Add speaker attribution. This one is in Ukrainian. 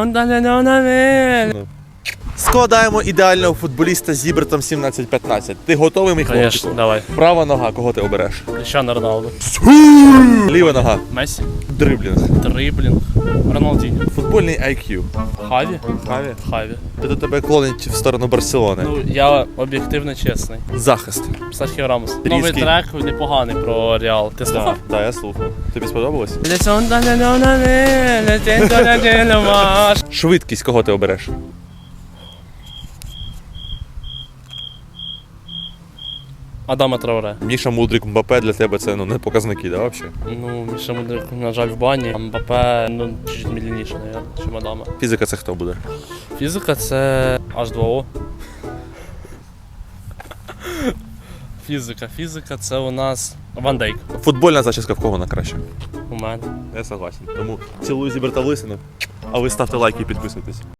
Speaker 1: 온다면 원하면. Складаємо ідеального футболіста з Зібертом 17-15. Ти готовий, мій
Speaker 2: Конечно,
Speaker 1: хлопчику?
Speaker 2: давай.
Speaker 1: Права нога, кого ти обереш?
Speaker 2: Кріщано Роналду.
Speaker 1: Ліва нога.
Speaker 2: Месі.
Speaker 1: Дриблінг.
Speaker 2: Дриблінг. Роналдіньо.
Speaker 1: Футбольний IQ.
Speaker 2: Хаві.
Speaker 1: Хаві.
Speaker 2: Хаві.
Speaker 1: Ти до тебе клонить в сторону Барселони.
Speaker 2: Ну, я об'єктивно чесний.
Speaker 1: Захист.
Speaker 2: Серхіо Рамос. Новий
Speaker 1: Різкий.
Speaker 2: трек непоганий про Реал. Ти
Speaker 1: Так,
Speaker 2: слухав?
Speaker 1: да, я слухав. Тобі сподобалось? Швидкість, кого ти обереш?
Speaker 2: Адама Трауре.
Speaker 1: Міша Мудрик, Мбапе для тебе це ну, не показники, да, взагалі?
Speaker 2: Ну, Міша Мудрик, на жаль, в бані. А Мбапе, ну, чуть мільніше, навіть, чим Адама.
Speaker 1: Фізика це хто буде?
Speaker 2: Фізика це H2O. Фізика, фізика це у нас Ван Дейк.
Speaker 1: Футбольна зачіска в кого на краще?
Speaker 2: У мене.
Speaker 1: Я согласен. Тому цілую Зіберта лисину. А ви ставте лайки і підписуйтесь.